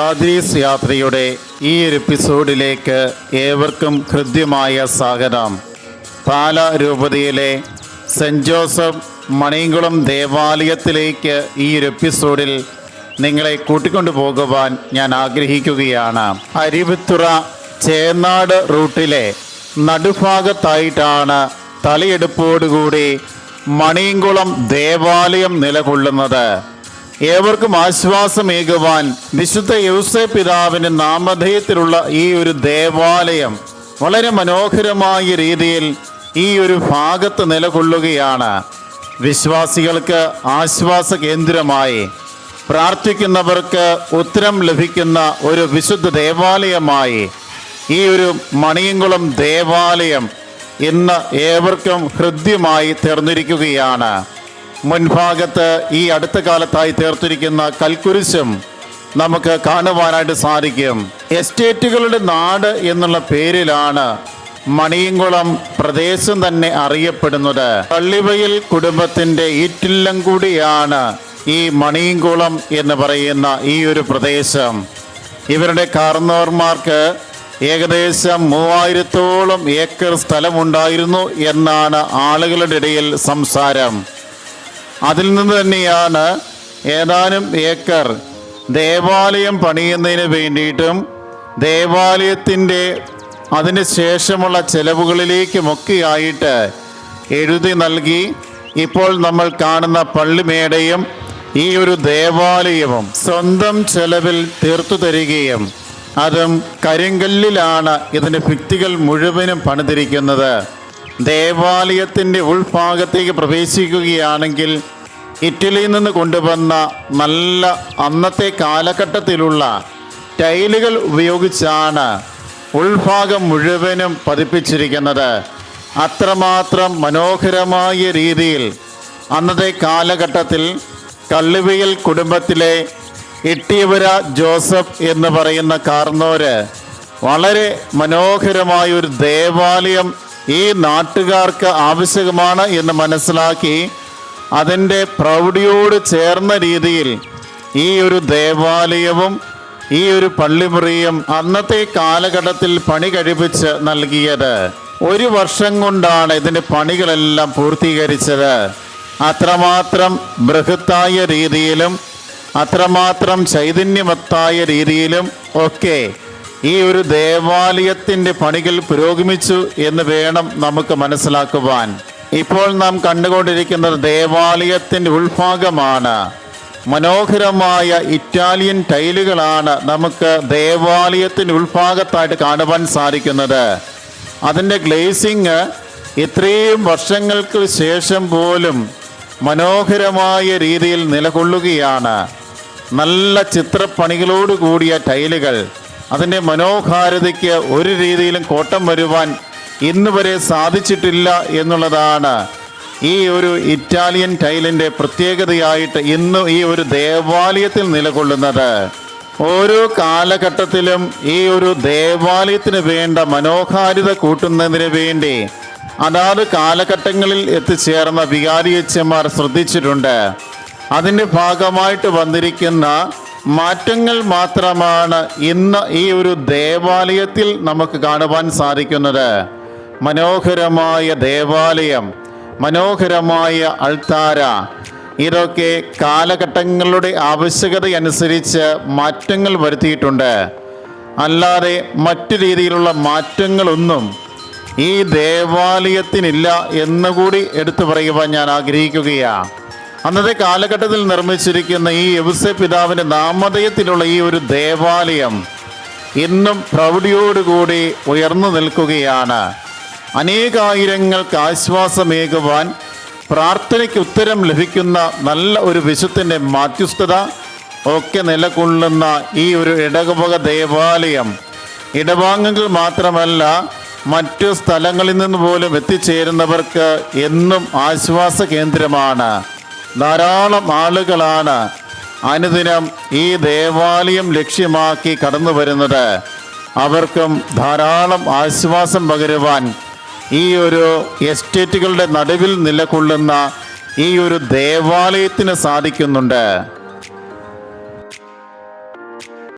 ഖാദ്രീസ് യാത്രയുടെ ഈ ഒരു എപ്പിസോഡിലേക്ക് ഏവർക്കും ഹൃദ്യമായ സ്വാഗതം. പാല രൂപതയിലെ സെന്റ് ജോസഫ് മണിയംകുളം ദേവാലയത്തിലേക്ക് ഈ ഒരു എപ്പിസോഡിൽ നിങ്ങളെ കൂട്ടിക്കൊണ്ടു പോകുവാൻ ഞാൻ ആഗ്രഹിക്കുകയാണ്. അരിവിത്തുറ ചേന്നാട് റൂട്ടിലെ നടുഭാഗത്തായിട്ടാണ് തലയെടുപ്പോടുകൂടി മണിയങ്കുളം ദേവാലയം നിലകൊള്ളുന്നത്. ഏവർക്കും ആശ്വാസമേകുവാൻ വിശുദ്ധ യൗസേ പിതാവിന്റെ നാമധേയത്തിലുള്ള ഈ ഒരു ദേവാലയം വളരെ മനോഹരമായ രീതിയിൽ ഈ ഒരു ഭാഗത്ത് നിലകൊള്ളുകയാണ്. വിശ്വാസികൾക്ക് ആശ്വാസ കേന്ദ്രമായി പ്രാർത്ഥിക്കുന്നവർക്ക് ഉത്തരം ലഭിക്കുന്ന ഒരു വിശുദ്ധ ദേവാലയമായി ഈ ഒരു മണിയങ്കുളം ദേവാലയം ഇന്ന് ഏവർക്കും ഹൃദ്യമായി തീർന്നിരിക്കുകയാണ്. മുൻഭാഗത്ത് ഈ അടുത്ത കാലത്തായി തീർത്തിരിക്കുന്ന കൽക്കുരിശും നമുക്ക് കാണുവാനായിട്ട് സാധിക്കും. എസ്റ്റേറ്റുകളുടെ നാട് എന്നുള്ള പേരിലാണ് മണിയങ്കുളം പ്രദേശം തന്നെ അറിയപ്പെടുന്നത്. പള്ളിവയൽ കുടുംബത്തിന്റെ ഈറ്റില്ലം കൂടിയാണ് ഈ മണിയങ്കുളം എന്ന് പറയുന്ന ഈ ഒരു പ്രദേശം. ഇവരുടെ കാർന്നോർമാർക്ക് ഏകദേശം മൂവായിരത്തോളം ഏക്കർ സ്ഥലമുണ്ടായിരുന്നു എന്നാണ് ആളുകളുടെ ഇടയിൽ സംസാരം. അതിൽ നിന്ന് തന്നെയാണ് ഏതാനും ഏക്കർ ദേവാലയം പണിയുന്നതിന് വേണ്ടിയിട്ടും ദേവാലയത്തിന്റെ അതിന് ശേഷമുള്ള ചെലവുകളിലേക്കുമൊക്കെയായിട്ട് എഴുതി നൽകി ഇപ്പോൾ നമ്മൾ കാണുന്ന പള്ളിമേടയും ഈ ഒരു ദേവാലയവും സ്വന്തം ചെലവിൽ തീർത്തു തരികയും അതും കരിങ്കല്ലിലാണ് ഇതിന്റെ ഭിത്തികൾ മുഴുവനും പണിതിരിക്കുന്നത്. ദേവാലയത്തിന്റെ ഉൾഭാഗത്തേക്ക് പ്രവേശിക്കുകയാണെങ്കിൽ ഇറ്റലിയിൽ നിന്ന് കൊണ്ടുവന്ന നല്ല അന്നത്തെ കാലഘട്ടത്തിലുള്ള ടൈലുകൾ ഉപയോഗിച്ചാണ് ഉൾഭാഗം മുഴുവനും പതിപ്പിച്ചിരിക്കുന്നത്. അത്രമാത്രം മനോഹരമായ രീതിയിൽ അന്നത്തെ കാലഘട്ടത്തിൽ കള്ളുവിയൽ കുടുംബത്തിലെ എട്ടിയവര ജോസഫ് എന്ന് പറയുന്ന കാർന്നോര് വളരെ മനോഹരമായ ഒരു ദേവാലയം ഈ നാട്ടുകാർക്ക് ആവശ്യമാണ് എന്ന് മനസ്സിലാക്കി അതിന്റെ പ്രൗഢിയോട് ചേർന്ന രീതിയിൽ ഈ ഒരു ദേവാലയവും ഈ ഒരു പള്ളിമുറിയും അന്നത്തെ കാലഘട്ടത്തിൽ പണി കഴിപ്പിച്ച് നൽകിയത്. ഒരു വർഷം കൊണ്ടാണ് ഇതിന്റെ പണികളെല്ലാം പൂർത്തീകരിച്ചത്. അത്രമാത്രം ബൃഹത്തായ രീതിയിലും അത്രമാത്രം ചൈതന്യമത്തായ രീതിയിലും ഒക്കെ ഈ ഒരു ദേവാലയത്തിന്റെ പണികൾ പുരോഗമിച്ചു എന്ന് വേണം നമുക്ക് മനസ്സിലാക്കുവാൻ. ഇപ്പോൾ നാം കണ്ടുകൊണ്ടിരിക്കുന്നത് ദേവാലയത്തിന്റെ ഉൾഭാഗമാണ്. മനോഹരമായ ഇറ്റാലിയൻ ടൈലുകളാണ് നമുക്ക് ദേവാലയത്തിന്റെ ഉൾഭാഗത്തായിട്ട് കാണുവാൻ സാധിക്കുന്നത്. അതിന്റെ ഗ്ലേസിങ് ഇത്രയും വർഷങ്ങൾക്ക് ശേഷം പോലും മനോഹരമായ രീതിയിൽ നിലകൊള്ളുകയാണ്. നല്ല ചിത്രപ്പണികളോട് കൂടിയ ടൈലുകൾ. അതിന്റെ മനോഹാരിതയ്ക്ക് ഒരു രീതിയിലും കോട്ടം വരുവാൻ ഇന്ന് വരെ സാധിച്ചിട്ടില്ല എന്നുള്ളതാണ് ഈ ഒരു ഇറ്റാലിയൻ ടൈലിന്റെ പ്രത്യേകതയായിട്ട് ഇന്ന് ഈ ഒരു ദേവാലയത്തിൽ നിലകൊള്ളുന്നത്. ഓരോ കാലഘട്ടത്തിലും ഈ ഒരു ദേവാലയത്തിന് വേണ്ട മനോഹാരിത കൂട്ടുന്നതിന് വേണ്ടി അതാത് കാലഘട്ടങ്ങളിൽ എത്തിച്ചേർന്ന വികാരിയച്ചന്മാർ ശ്രദ്ധിച്ചിട്ടുണ്ട്. അതിന്റെ ഭാഗമായിട്ട് വന്നിരിക്കുന്ന മാറ്റങ്ങൾ മാത്രമാണ് ഇന്ന് ഈ ഒരു ദേവാലയത്തിൽ നമുക്ക് കാണുവാൻ സാധിക്കുന്നത്. മനോഹരമായ ദേവാലയം മനോഹരമായ അൾത്താര. ഇതൊക്കെ കാലഘട്ടങ്ങളുടെ ആവശ്യകത അനുസരിച്ച് മാറ്റങ്ങൾ വരുത്തിയിട്ടുണ്ട്. അല്ലാതെ മറ്റു രീതിയിലുള്ള മാറ്റങ്ങളൊന്നും ഈ ദേവാലയത്തിനില്ല എന്നുകൂടി എടുത്തു പറയുവാൻ ഞാൻ ആഗ്രഹിക്കുകയാണ് അന്നത്തെ കാലഘട്ടത്തിൽ നിർമ്മിച്ചിരിക്കുന്ന ഈ എബുസെ പിതാവിന്റെ നാമധേയത്തിലുള്ള ഈ ഒരു ദേവാലയം ഇന്നും പ്രൗഢിയോടുകൂടി ഉയർന്നു നിൽക്കുകയാണ്. അനേകായിരങ്ങൾക്ക് ആശ്വാസമേകുവാൻ പ്രാർത്ഥനയ്ക്ക് ഉത്തരം ലഭിക്കുന്ന നല്ല ഒരു വിശുദ്ധന്റെ മാധ്യസ്ഥത ഒക്കെ നിലകൊള്ളുന്ന ഈ ഒരു ഇടവക ദേവാലയം. ഇടവാങ്ങുകൾ മാത്രമല്ല മറ്റു സ്ഥലങ്ങളിൽ നിന്ന് പോലും എത്തിച്ചേരുന്നവർക്ക് എന്നും ആശ്വാസ കേന്ദ്രമാണ് ധാരാളം ആളുകളാണ് അനുദിനം ഈ ദേവാലയം ലക്ഷ്യമാക്കി കടന്നു വരുന്നത്. അവർക്കും ധാരാളം ആശ്വാസം പകരുവാൻ ഈ ഒരു എസ്റ്റേറ്റുകളുടെ നടുവിൽ നിലകൊള്ളുന്ന ഈ ഒരു ദേവാലയത്തിന് സാധിക്കുന്നുണ്ട്.